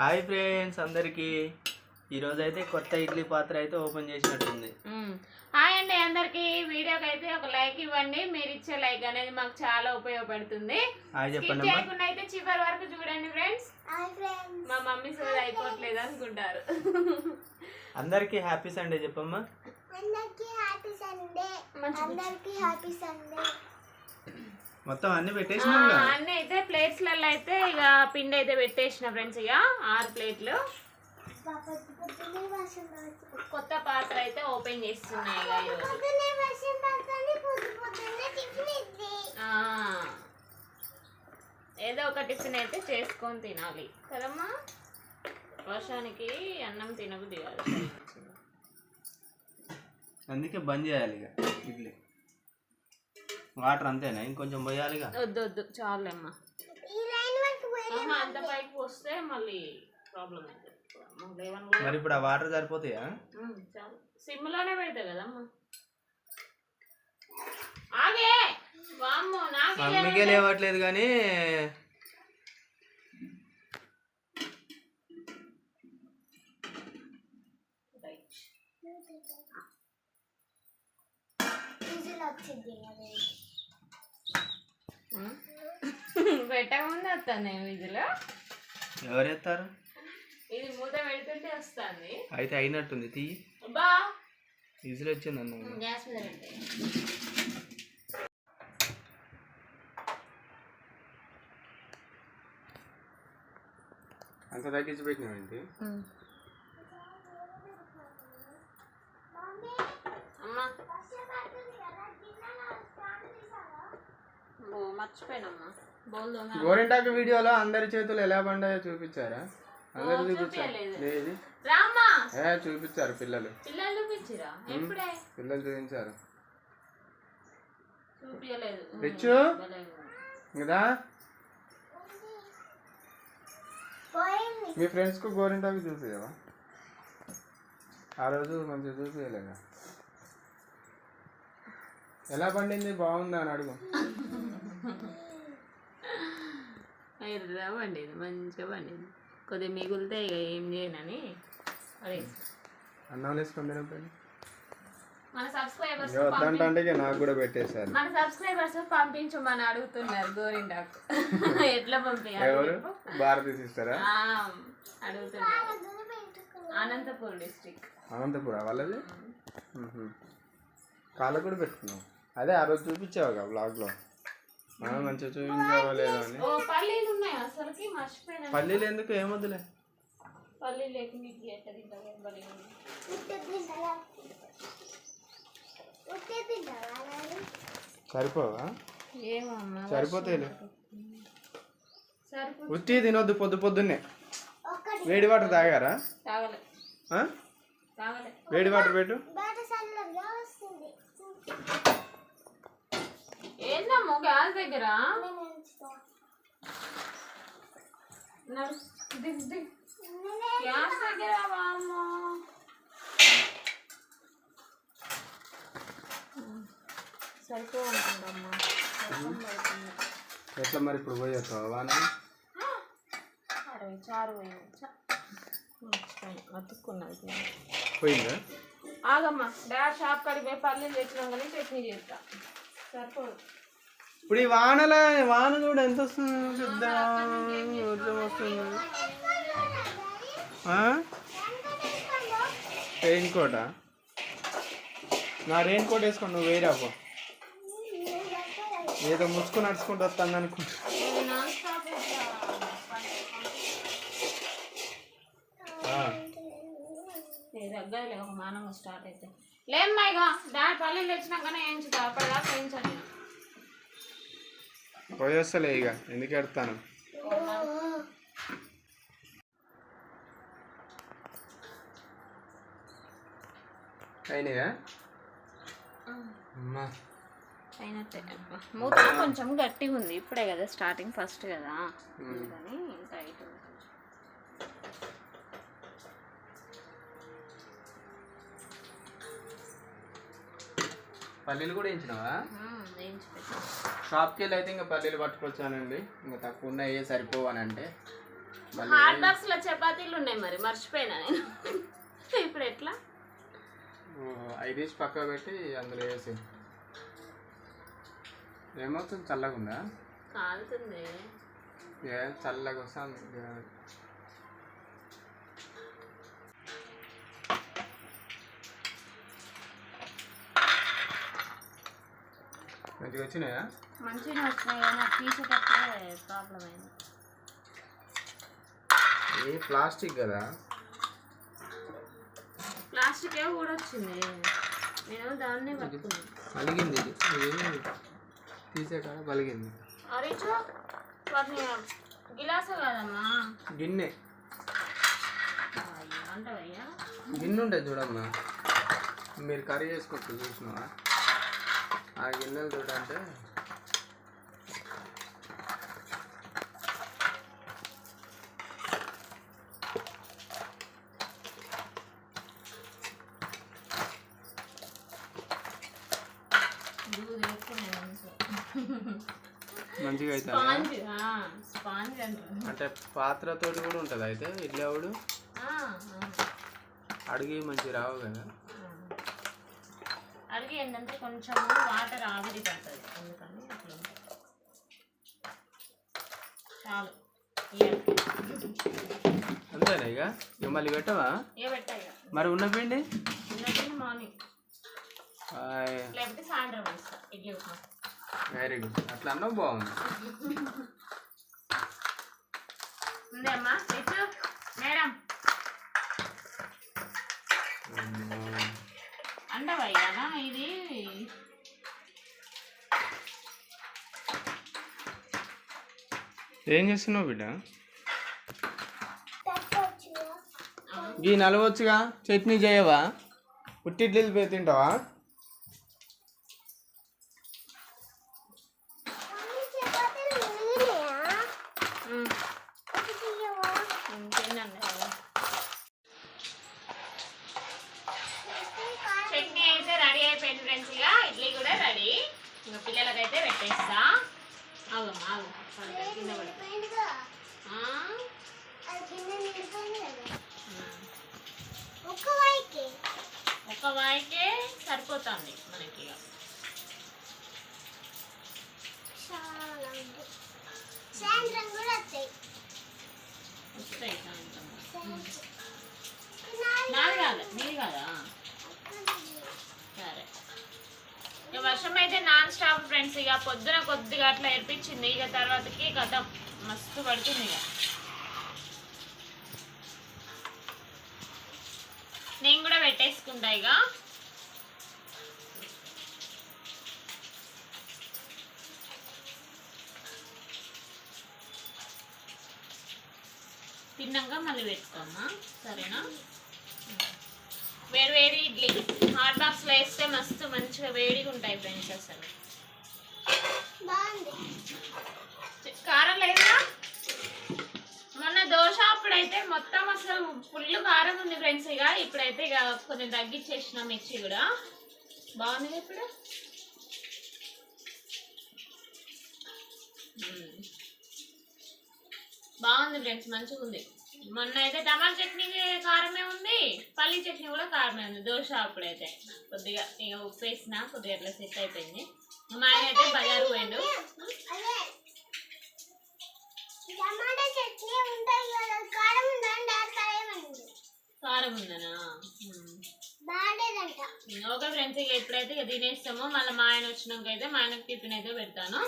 Hi friends అందరికి. ఈరోజు అయితే కొత్త ఇడ్లీ పాత్ర అయితే ఓపెన్ చేసినట్టుంది. హాయ్ అండి అందరికి. వీడియోకి అయితే ఒక లైక్ ఇవ్వండి. మీరు ఇచ్చే లైక్ అనేది మాకు చాలా ఉపయోగపడుతుంది. హాయ్ స్కిప్ చేయకుండా అయితే చివరి వరకు చూడండి ఫ్రెండ్స్. Hi friends. మా మమ్మీ సోది అయిపోవట్లేదు అనుకుంటారు. అందరికి హ్యాపీ సండే చెప్పమ్మా. అందరికీ హ్యాపీ సండే. అందరికీ హ్యాపీ సండే. మొత్తం అన్ని పెట్టేసినాం అన్ని అయితే ప్లేట్స్లలో అయితే ఇక పిండి అయితే పెట్టేసిన ఫ్రెండ్స్ ఇక ఆరు ప్లేట్లు. కొత్త పాత్ర అయితే ఓపెన్ చేస్తున్నాయి ఏదో ఒక టిఫిన్ అయితే చేసుకొని తినాలి. కదమ్మా? వర్షానికి అన్నం తినబుద్ది కాదు. అందుకే బంద్ చేయాలి ఇక ఇడ్లీ. వాటర్ అంతేనా? ఇంకొంచెం పోయాలిగా. వద్దు వద్దు చాలేమ్మా అంత పైకి వస్తే మళ్ళీ ప్రాబ్లం మరి ఇప్పుడు ఆ వాటర్ సరిపోతాయా? సిమ్లోనే పెడతా కదమ్మా. ఆగే! వామ్మో నాకే లేవట్లేదు కానీ రైట్. విజిల్ వచ్చింది అది ఉమ్. పెట్టకముందు వస్తుంది విధులు. ఎవరు ఎత్తారు? ఇది మూత పెడుతుంటే వస్తుంది. అయితే అయినట్టుంది తీ. బా ఈజీలో వచ్చింది అన్న గ్యాస్ మీద పెట్టే. అంత తగ్గించి ఓ మర్చిపోయినమ్మా. గోరింటాకు వీడియోలో అందరి చేతులు ఎలా పండాయో చూపించారా? అందరు చూపించారు. చూపించలేదు. లేదు. రామ్మా! ఏ చూపించారు పిల్లలు. పిల్లలు చూపించిరా? ఎప్పుడే? పిల్లలు చూపించారు. చూపించలేదు రిచ్చు? కదా మీ ఫ్రెండ్స్కు గోరింటాకు చూపించవా ఆ రోజు మంచిగా చూపించలేదా ఎలా పండింది? బాగుందా అని అడుగు. ఎర్రగా పండింది మంచిగా పండింది కొద్దిగా మిగులితే ఇక ఏం చేయనని అదే. అన్నం మన సబ్స్క్రైబర్స్ ఇక నాకు కూడా పెట్టేశారు. మన సబ్స్క్రైబర్స్ పంపించమని అడుగుతున్నారు గోరింటాకు. ఎట్లా భారతి సిస్టరా అడుగుతున్నారు. అనంతపూర్ డిస్ట్రిక్ట్ అనంతపుర వాళ్ళది. కాళ్ళకు కూడా పెట్టుకున్నాం అదే ఆ రోజు చూపించావుగా బ్లాగ్లో మంచిగా చూపించావా లేదా అని. ఓ పల్లీలు ఉన్నాయి అసలుకి మర్చిపోయినా. పల్లీలు ఎందుకు ఏమొద్దులే. పల్లీలు లేకుండా ఇడ్లీ ఎట్లా తింటారు ఏం భలే ఉంది. ఉత్తే తింటావా ఉత్తే తింటావా నాని? సరిపోవా? ఏమో అమ్మా సరిపోతాయిలే సరిపో ఉత్తి తినొద్దు పొద్దు పొద్దున్నే. వేడి వాటర్ తాగారా? తాగలే. ఆ? తాగలే. వేడి వాటర్ పెట్టు. వస్తుంది. ఏందమ్మో గ్యాస్ దగ్గర? గ్యాస్ దగ్గర సరిపోతుందమ్మా ఎట్లా మరి ఇప్పుడు పోయేస్తావా వాన అరవై చారు పోయింది? అతుక్కున్నది ఆగమ్మా డాడ్ షాప్ కాడికి పోయి పల్లీలు తెచ్చినాం కానీ చట్నీ చేస్తా. సరిపోదు. ఇప్పుడు ఈ వానల వాన కూడా ఎంత వస్తుంది పెద్ద వర్షం వస్తుంది. రెయిన్ కోట నా రెయిన్ కోట్ వేసుకోండి నువ్వు వేరాపో ఏదో ముసుకుని నడుచుకుంటూ వస్తాను అనుకుంటా నేను ఒక మానంగా స్టార్ట్ అయితే. లేమ్మా ఇక దాని పల్లెలు తెచ్చినాకనే వేయించుతా అప్పటిదాకా వేయించాను పోయేస్తలే ఇక ఎందుకు ఎడతాను అయినాయా? అమ్మా. అయినట్టే. మూత కొంచెం గట్టిగా ఉంది ఇప్పుడే కదా స్టార్టింగ్ ఫస్ట్ కదా. అందుకని టైట్ ఉంది పల్లీలు కూడా వేయించినావా? వేయించి. షాప్కి వెళ్ళి అయితే ఇంకా పల్లీలు పట్టుకొచ్చానండి. ఇంకా తక్కువ ఉన్నాయి సరిపోవని అంటే హాట్ బాక్స్లో చపాతీలు ఉన్నాయి మరి మర్చిపోయినా నేను. ఇప్పుడు ఎట్లా? ఐడియాస్ పక్క పెట్టి అందులో వేసి. ఏమవుతుంది? చల్లగా ఉందా? కాలుతుంది. ఏ చల్లగా వస్తుంది. మంచిగా వచ్చినాయా? మంచిగా వచ్చినాయి కానీ తీసేటప్పుడే ప్రాబ్లం అయింది. ఏ ప్లాస్టిక్ కదా? ప్లాస్టిక్ కూడా వచ్చింది. నేను దాన్నే పట్టుకున్నాను పలిగింది ఇది. ఇది తీసే కాడ పలిగింది అరేచో వాటిని గిలాసే కాదమ్మా. గిన్నె. అంటావయ్యా? గిన్నె ఉంటుంది చూడమ్మా. మీరు కర్రీ చేసుకుంటూ చూసినావా? ఆ గిన్నెలు చూడంటే మంచిగా స్పాంజ్ అంటారు అంటే పాత్రతోటి కూడా ఉంటుంది అయితే? ఇడ్లేవుడు ఆ, ఆ, అడిగి మంచిగా రావు కదా. అడిగి ఏంటంటే కొంచెం వాటర్ ఆవిరి పడుతుంది. అందుకని అట్లా. చాలు. అంతేనా ఇక? ఇక మళ్ళీ పెట్టవా? మరి ఉన్న పిండి మార్నింగ్. లేకపోతే సాయంత్రం వేస్తా. ఇడ్లీ ఉప్మా. వెరీ గుడ్ అట్లా అన్నావు బాగుంది. ఉంది అమ్మా ఇటు మేడం అండవయ్యానా ఇది ఏం చేస్తున్నావు బిడ్డ? ఈ నలవచ్చుగా? చట్నీ చేయవా? ఉట్టి ఇడ్లీలు పోయి తింటావా మమ్మీ చపాతీలు మిగిలినాయా ఉమ్, ఒకటి తీయవా ఉమ్, తినండి చట్నీ అయితే రెడీ అయిపోయింది ఫ్రెండ్స్ ఇక ఇడ్లీ కూడా రెడీ ఇంకా పిల్లలకైతే పెట్టేస్తా అవునమ్మా ఆగు పడతాయి, కింద పడతాయి. నిండిపోయిందిగా ఆ? అది గిన్నె నిండిపోయింది కదా ఉమ్. ఒక్క వాయికి ఒక వాయికే సరిపోతుంది మనకి. ఇక చాలా ఉంది సాయంత్రం కూడా వస్తాయి. వస్తాయి సాయంత్రం. సాయంత్రం. నాది కాదు నీది కాదా? సరే. ఇక వర్షం అయితే నాన్ స్టాప్ ఫ్రెండ్స్ ఇక పొద్దున కొద్దిగా అట్లా ఏర్పించింది ఇక తర్వాతకి గత మస్తు పడుతుంది ఇక. నేను కూడా పెట్టేసుకుంటా ఇక. తిన్నాక మళ్ళీ పెట్టుకోమ్మా. సరేనా? వేడి వేడి ఇడ్లీ. హాట్ బాక్స్లో వేస్తే మస్తు మంచిగా వేడిగా ఉంటాయి ఫ్రెండ్స్ అసలు. బాగుంది. కారం లేదా? మొన్న దోశ అప్పుడైతే మొత్తం అసలు ఫుల్ కారం ఉంది ఫ్రెండ్స్ ఇక. ఇప్పుడైతే ఇక కొంచెం తగ్గించేసిన మిర్చి కూడా. బాగుంది ఇప్పుడు. బాగుంది ఫ్రెండ్స్ మంచిగా ఉంది మొన్న అయితే టమాటా చట్నీ కారమే ఉంది పల్లి చట్నీ కూడా కారమే ఉంది దోశ అప్పుడైతే కొద్దిగా ఇక ఉప్పు వేసిన కొద్దిగా అట్లా సెట్ అయిపోయింది. మా ఆయన అయితే బజారు పోయిండు. కారం ఉందనా? ఓకే ఫ్రెండ్స్ ఇక ఎప్పుడైతే ఇక తినేస్తామో మళ్ళీ మా ఆయన వచ్చినాక అయితే మా ఆయనకి టిఫిన్ అయితే పెడతాను.